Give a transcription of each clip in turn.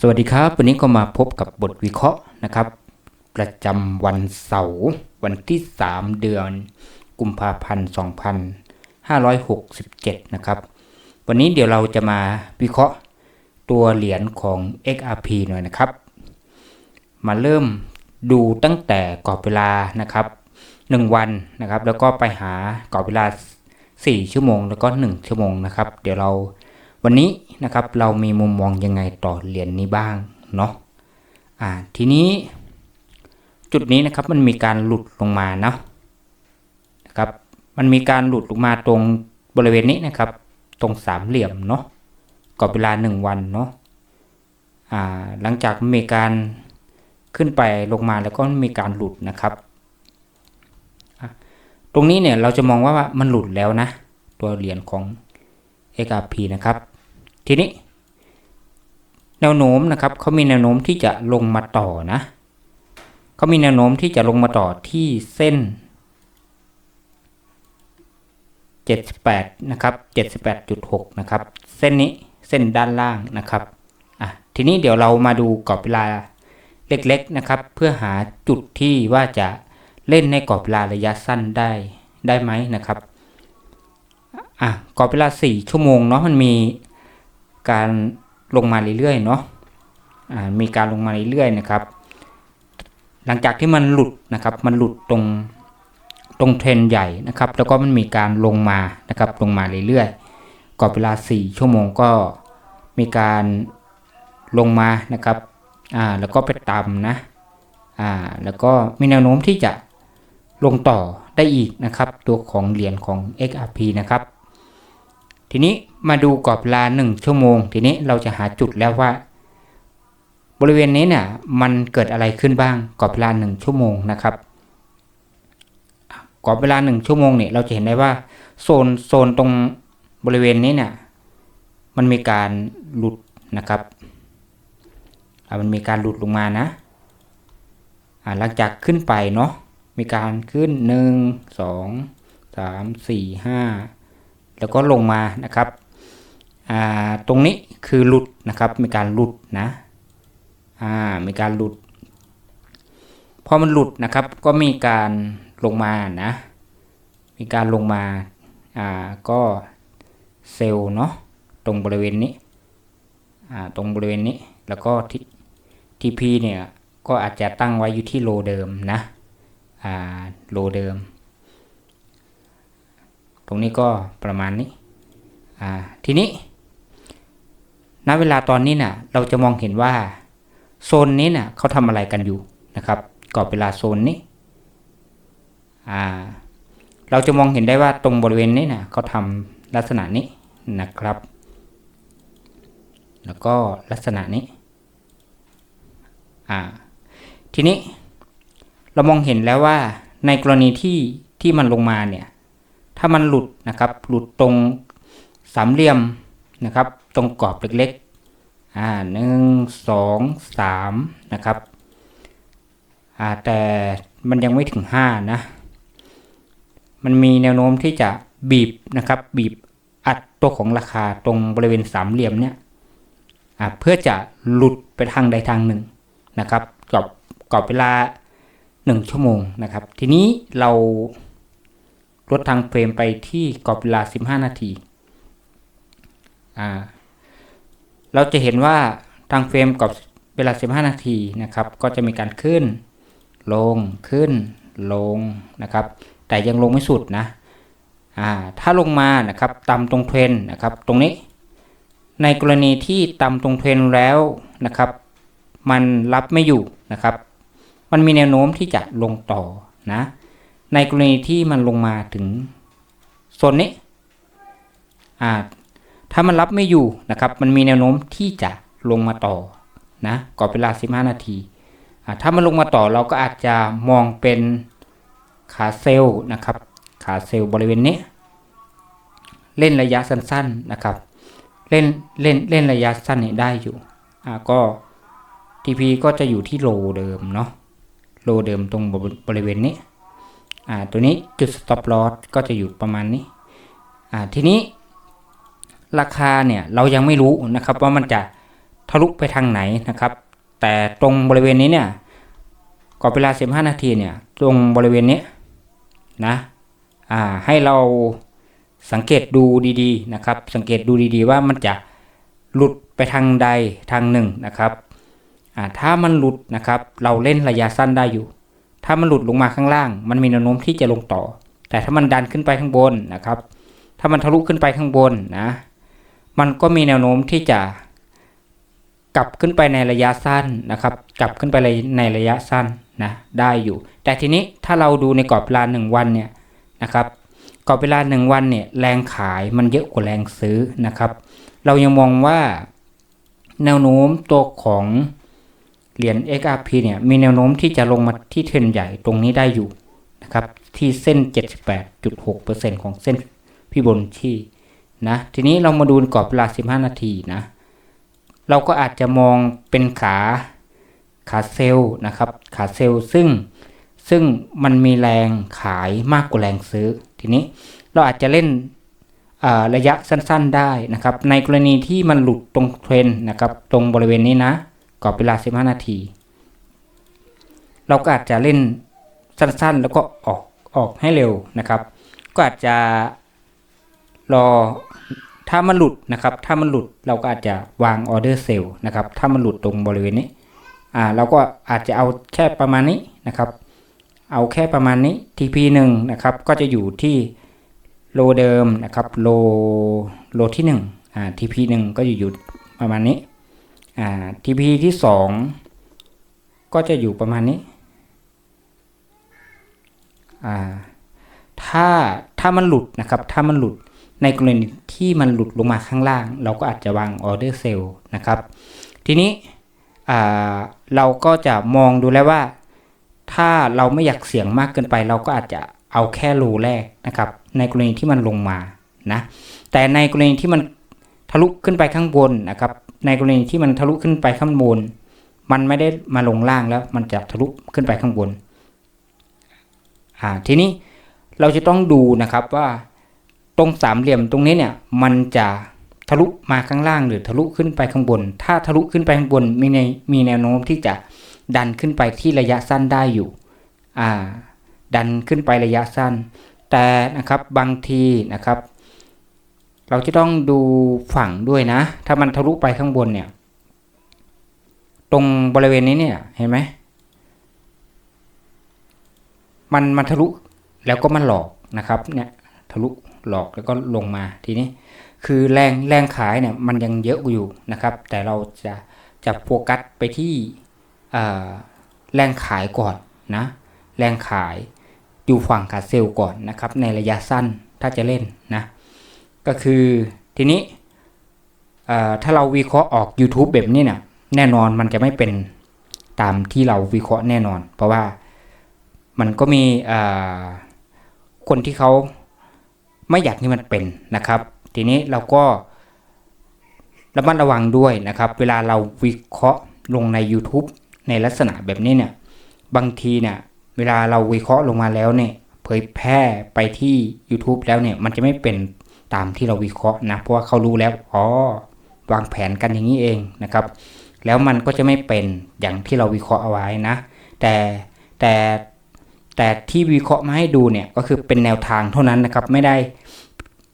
สวัสดีครับ วันนี้ก็มาพบกับบทวิเคราะห์นะครับ ประจำวันเสาร์วันที่ 3 เดือน กุมภาพันธ์2567 นะครับ วันนี้เดี๋ยวเราจะมาวิเคราะห์ตัวเหรียญของ XRP หน่อยนะครับ มาเริ่มดูตั้งแต่กรอบเวลานะครับ 1 วันนะครับ แล้วก็ไปหากรอบเวลา 4 ชั่วโมง แล้วก็ 1 ชั่วโมงนะครับ เดี๋ยวเรา วันนี้นะครับเรามีมุมมองยังไงต่อเหรียญนนี้บ้างเนาะอ่าทีนี้ จุดนี้นะครับมันมีการหลุดลงมาเนาะนะครับมันมีการหลุดลงมาตรงบริเวณนี้นะครับ ตรงสามเหลี่ยมเนาะกรอบเวลา 1 วันเนาะอ่าหลังจากมีการขึ้นไปลงมาแล้วก็มีการหลุดนะครับ ตรงนี้เนี่ยเราจะมองว่ามันหลุดแล้วนะ ตัวเหรียญของ XRP นะครับ ทีนี้ แนวโน้มนะครับเขามีแนวโน้มที่จะลงมาต่อนะเขามีแนวโน้มที่จะลงมาต่อที่เส้น 78 นะครับ 78.6 นะครับ เส้นนี้เส้นด้านล่างนะครับอะทีนี้เดี๋ยวเรามาดูกรอบเวลาเล็กๆนะครับ เพื่อหาจุดที่ว่าจะเล่นในกรอบเวลาระยะสั้นได้ได้ไหมนะครับ อะกรอบเวลา 4 ชั่วโมงเนาะมันมีการลงมาเรื่อยๆเนาะอ่ามีการลงมาเรื่อยๆนะครับ หลังจากที่มันหลุดนะครับ มันหลุดตรงตรงเทรนใหญ่นะครับ แล้วก็มันมีการลงมานะครับ ลงมาเรื่อยๆกรอบเวลา 4 ชั่วโมงก็มีการลงมานะครับอ่าแล้วก็ไปต่ำนะอ่าแล้วก็มีแนวโน้มที่จะลงต่อได้อีกนะครับ ตัวของเหรียญของ XRP นะครับ ทีนี้มาดูกรอบเวลา1ชั่วโมง ทีนี้เราจะหาจุดแล้วว่า บริเวณนี้เนี่ยมันเกิดอะไรขึ้นบ้างกรอบเวลา1ชั่วโมงนะครับกรอบเวลา1ชั่วโมงเนี่ยเราจะเห็นได้ว่าโซนโซนตรงบริเวณนี้เนี่ยมันมีการหลุดนะครับมันมีการหลุดลงมานะหลังจากขึ้นไปเนาะมีการขึ้น1 2 3 4 5 แล้วก็ลงมานะครับตรงนี้คือหลุดนะครับมีการหลุดนะมีการหลุดพอมันหลุดนะครับก็มีการลงมานะมีการลงมาอ่าก็เซลล์เนาะตรงบริเวณนี้อ่าตรงบริเวณนี้แล้วก็ที่ทีพีเนี่ยก็อาจจะตั้งไว้อยู่ที่โลเดิมนะอ่าโลเดิม ตรงนี้ก็ประมาณนี้ทีนี้ณเวลาตอนนี้น่ะเราจะมองเห็นว่าโซนนี้น่ะเขาทำอะไรกันอยู่นะครับกรอบเวลาโซนนี้เราจะมองเห็นได้ว่าตรงบริเวณนี้น่ะเขาทำลักษณะนี้นะครับ แล้วก็ลักษณะนี้ทีนี้เรามองเห็นแล้วว่าในกรณีที่ที่มันลงมาเนี่ย ถ้ามันหลุดนะครับ หลุดตรงสามเหลี่ยมนะครับ ตรงกรอบเล็กๆอ่าหนึ่งสองสามนะครับอ่าแต่มันยังไม่ถึงห้านะ มันมีแนวโน้มที่จะบีบนะครับ บีบอัดตัวของราคาตรงบริเวณสามเหลี่ยมเนี่ยอ่าเพื่อจะหลุดไปทางใดทางหนึ่งนะครับกรอบกรอบเวลาหนึ่งชั่วโมงนะครับ ทีนี้เรา ลดทางเฟรมไปที่กรอบเวลา 15 นาทีเราจะเห็นว่าทางเฟรมกรอบเวลา 15 นาทีนะครับ ก็จะมีการขึ้น ลงขึ้น ลงนะครับ แต่ยังลงไม่สุดนะถ้าลงมานะครับต่ำตรงเทรนนะครับ ตรงนี้ ในกรณีที่ต่ำตรงเทรนแล้วนะครับ มันรับไม่อยู่นะครับ มันมีแนวโน้มที่จะลงต่อนะ ในกรณีที่มันลงมาถึงโซนนี้อ่าถ้ามันรับไม่อยู่นะครับ มันมีแนวโน้มที่จะลงมาต่อนะกรอบเวลา 15 นาที ถ้ามันลงมาต่อเราก็อาจจะมองเป็นขาเซลล์นะครับ ขาเซลล์บริเวณนี้ เล่นระยะสั้นๆนะครับ เล่นเล่นเล่นระยะสั้นเนี่ยได้อยู่อ่าก็ TP ก็จะอยู่ที่โลเดิมเนาะ โลเดิมตรงบริเวณนี้ ตัวนี้จุด stop loss ก็จะอยู่ประมาณนี้อ่าทีนี้ราคาเนี่ยเรายังไม่รู้นะครับว่ามันจะทะลุไปทางไหนนะครับ แต่ตรงบริเวณนี้เนี่ยกรอบเวลา 15 นาทีเนี่ยตรงบริเวณนี้นะอ่าให้เราสังเกตดูดีๆนะครับ สังเกตดูดีๆว่ามันจะหลุดไปทางใดทางหนึ่งนะครับอ่าถ้ามันหลุดนะครับ เราเล่นระยะสั้นได้อยู่ ถ้ามันหลุดลงมาข้างล่าง มันมีแนวโน้มที่จะลงต่อ แต่ถ้ามันดันขึ้นไปข้างบนนะครับ ถ้ามันทะลุขึ้นไปข้างบนนะ มันก็มีแนวโน้มที่จะกลับขึ้นไปในระยะสั้นนะครับ กลับขึ้นไปในระยะสั้นนะได้อยู่ แต่ทีนี้ถ้าเราดูในกรอบเวลาหนึ่งวันเนี่ยนะครับกรอบเวลาหนึ่งวันเนี่ยแรงขายมันเยอะกว่าแรงซื้อนะครับ เรายังมองว่าแนวโน้มตัวของ เหรียญ XRP เนี่ยมีแนวโน้มที่จะลงมาที่เทรนใหญ่ตรงนี้ได้อยู่นะครับที่เส้น 78.6%ของเส้นพี่บนที่นะทีนี้เรามาดูกรอบเวลา 15 นาทีนะเราก็อาจจะมองเป็นขาขาเซลล์นะครับขาเซลล์ซึ่งซึ่งมันมีแรงขายมากกว่าแรงซื้อ ทีนี้เราอาจจะเล่นระยะสั้นๆได้นะครับในกรณีที่มันหลุดตรงเทรนนะครับตรงบริเวณนี้นะ กรอบเวลา 15 นาที เราก็อาจจะเล่นสั้นๆ แล้วก็ออกออกให้เร็วนะครับ ก็อาจจะรอถ้ามันหลุดนะครับ ถ้ามันหลุดเราก็อาจจะวางออเดอร์เซลล์นะครับ ถ้ามันหลุดตรงบริเวณนี้อ่าเราก็อาจจะเอาแค่ประมาณนี้นะครับ เอาแค่ประมาณนี้ TP 1นะครับ ก็จะอยู่ที่โลเดิมนะครับ โลโลที่1อ่า TP 1ก็อยู่อยู่ประมาณนี้ อ่า TP ที่2ก็จะอยู่ประมาณนี้ อ่า ถ้าถ้ามันหลุดนะครับ ถ้ามันหลุดในกรณีที่มันหลุดลงมาข้างล่าง เราก็อาจจะวางออเดอร์เซลล์นะครับ ทีนี้เราก็จะมองดูแล้วว่า ถ้าเราไม่อยากเสี่ยงมากเกินไป เราก็อาจจะเอาแค่รูแรกนะครับ ในกรณีที่มันลงมานะแต่ในกรณีที่มันทะลุขึ้นไปข้างบนนะครับ ในกรณีที่มันทะลุขึ้นไปข้างบน มันไม่ได้มาลงล่างแล้ว มันจะทะลุขึ้นไปข้างบน อ่า ทีนี้เราจะต้องดูนะครับว่าตรงสามเหลี่ยมตรงนี้เนี่ย มันจะทะลุมาข้างล่างหรือทะลุขึ้นไปข้างบน ถ้าทะลุขึ้นไปข้างบนมีในมีแนวโน้มที่จะดันขึ้นไปที่ระยะสั้นได้อยู่ อ่า ดันขึ้นไประยะสั้น แต่นะครับบางทีนะครับ เราจะต้องดูฝั่งด้วยนะ ถ้ามันทะลุไปข้างบนเนี่ย ตรงบริเวณนี้เนี่ยเห็นไหมมันมันทะลุแล้วก็มันหลอกนะครับเนี่ยทะลุหลอกแล้วก็ลงมาทีนี้ คือแรงแรงขายเนี่ยมันยังเยอะอยู่นะครับ แต่เราจะจะโฟกัสไปที่แรงขายก่อนนะแรงขายอยู่ฝั่งขาเซลล์ก่อนนะครับ ในระยะสั้นถ้าจะเล่นนะ ก็คือทีนี้ถ้าเราวิเคราะห์ออก YouTube แบบนี้เนี่ยแน่นอนมันจะไม่เป็นตามที่เราวิเคราะห์แน่นอน เพราะว่ามันก็มีคนที่เขาไม่อยากให้มันเป็นนะครับ ทีนี้เราก็ระมัดระวังด้วยนะครับ เวลาเราวิเคราะห์ลงใน YouTube ในลักษณะแบบนี้เนี่ยบางทีเนี่ยเวลาเราวิเคราะห์ลงมาแล้วเนี่ยเผยแพร่ไปที่ YouTube แล้วเนี่ยมันจะไม่เป็น ตามที่เราวิเคราะห์นะเพราะว่าเขารู้แล้วอ๋อวางแผนกันอย่างนี้เองนะครับ แล้วมันก็จะไม่เป็นอย่างที่เราวิเคราะห์เอาไว้นะ แต่แต่แต่ที่วิเคราะห์มาให้ดูเนี่ยก็คือเป็นแนวทางเท่านั้นนะครับ ไม่ได้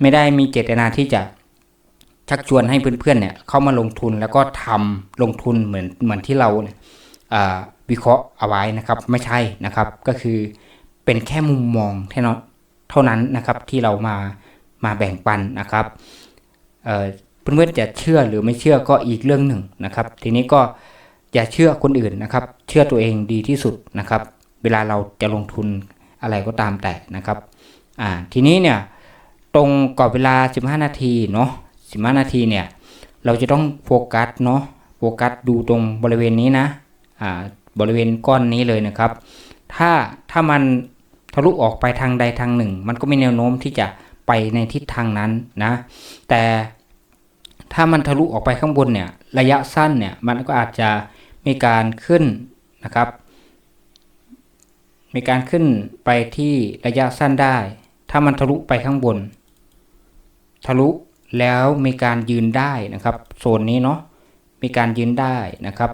ไม่ได้มีเจตนาที่จะชักชวนให้เพื่อนๆเนี่ยเข้ามาลงทุนแล้วก็ทำลงทุนเหมือนเหมือนที่เราเนี่ยวิเคราะห์เอาไว้นะครับ ไม่ใช่นะครับก็คือเป็นแค่มุมมองแค่นั้นเท่านั้นนะครับที่เรามา มาแบ่งปันนะครับเพื่อนๆจะเชื่อหรือไม่เชื่อก็อีกเรื่องหนึ่งนะครับ ทีนี้ก็อย่าเชื่อคนอื่นนะครับ เชื่อตัวเองดีที่สุดนะครับ เวลาเราจะลงทุนอะไรก็ตามแต่นะครับอ่าทีนี้เนี่ยตรงกรอบเวลา 15 นาทีเนาะ15 นาทีเนี่ยเราจะต้องโฟกัสเนาะโฟกัสดูตรงบริเวณนี้นะอ่าบริเวณก้อนนี้เลยนะครับ ถ้าถ้ามันทะลุออกไปทางใดทางหนึ่ง มันก็มีแนวโน้มที่จะ ไปในทิศทางนั้นนะ แต่ถ้ามันทะลุออกไปข้างบนเนี่ยระยะสั้นเนี่ยมันก็อาจจะมีการขึ้นนะครับ มีการขึ้นไปที่ระยะสั้นได้ ถ้ามันทะลุไปข้างบน ทะลุแล้วมีการยืนได้นะครับโซนนี้เนาะมีการยืนได้นะครับ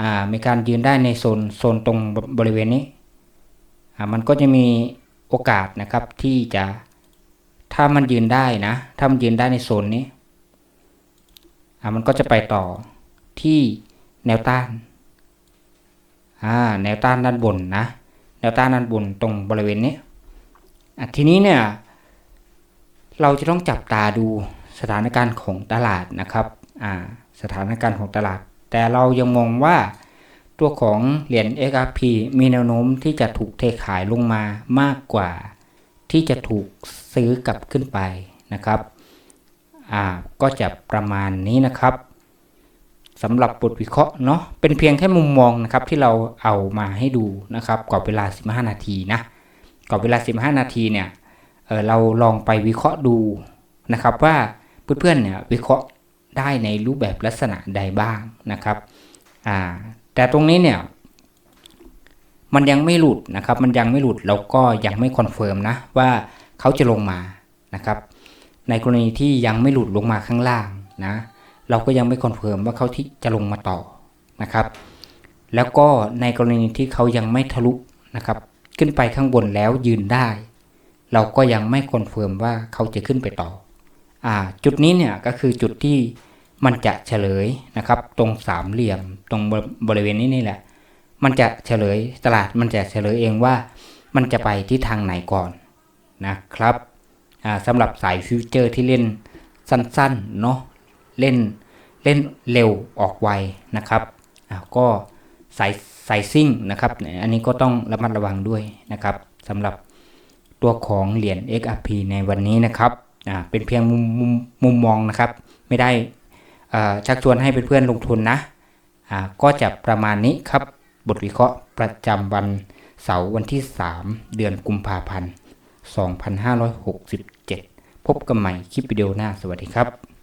อ่ามีการยืนได้ในโซนโซนตรงบริเวณนี้อ่ามันก็จะมีโอกาสนะครับที่จะ ถ้ามันยืนได้นะ ถ้ามันยืนได้ในโซนนี้อ่ามันก็จะไปต่อที่แนวต้านอ่าแนวต้านด้านบนนะ แนวต้านด้านบนตรงบริเวณนี้อะทีนี้เนี่ย เราจะต้องจับตาดูสถานการณ์ของตลาดนะครับอ่าสถานการณ์ของตลาด แต่เรายังมองว่าตัวของเหรียญ XRP มีแนวโน้มที่จะถูกเทขายลงมามากกว่า ที่จะถูกซื้อกลับขึ้นไปนะครับอ่าก็จะประมาณนี้นะครับสำหรับบทวิเคราะห์เนาะเป็นเพียงแค่มุมมองนะครับที่เราเอามาให้ดูนะครับกรอบเวลา 15 นาทีนะกรอบเวลา 15 นาทีเนี่ยเเราลองไปวิเคราะห์ดูนะครับว่าเพื่อนๆเนี่ยวิเคราะห์ได้ในรูปแบบลักษณะใดบ้างนะครับอ่าแต่ตรงนี้เนี่ย มันยังไม่หลุดนะครับ มันยังไม่หลุดแล้วก็ยังไม่คอนเฟิร์มนะว่าเขาจะลงมานะครับ ในกรณีที่ยังไม่หลุดลงมาข้างล่างนะ เราก็ยังไม่คอนเฟิร์มว่าเขาที่จะลงมาต่อนะครับ แล้วก็ในกรณีที่เขายังไม่ทะลุนะครับ ขึ้นไปข้างบนแล้วยืนได้ เราก็ยังไม่คอนเฟิร์มว่าเขาจะขึ้นไปต่ออ่าจุดนี้เนี่ยก็คือจุดที่มันจะเฉลยนะครับ ตรงสามเหลี่ยมตรงบริเวณนี้นี่แหละ มันจะเฉลยตลาดมันจะเฉลยเองว่า มันจะไปที่ทางไหนก่อนนะครับสำหรับสายฟิวเจอร์ที่เล่นสั้นๆเนาะเล่นเล่นเร็วออกไวนะครับก็สายสายซิ่งนะครับ อันนี้ก็ต้องระมัดระวังด้วยนะครับสำหรับตัวของเหรียญ XRP ในวันนี้นะครับเป็นเพียงมุมมุมมุมมองนะครับ ไม่ได้ชักชวนให้เพื่อนๆลงทุนนะก็จะประมาณนี้ครับ บทวิเคราะห์ประจำวันเสาร์วันที่ 3 เดือนกุมภาพันธ์ 2567 พบกันใหม่คลิปวิดีโอหน้าสวัสดีครับ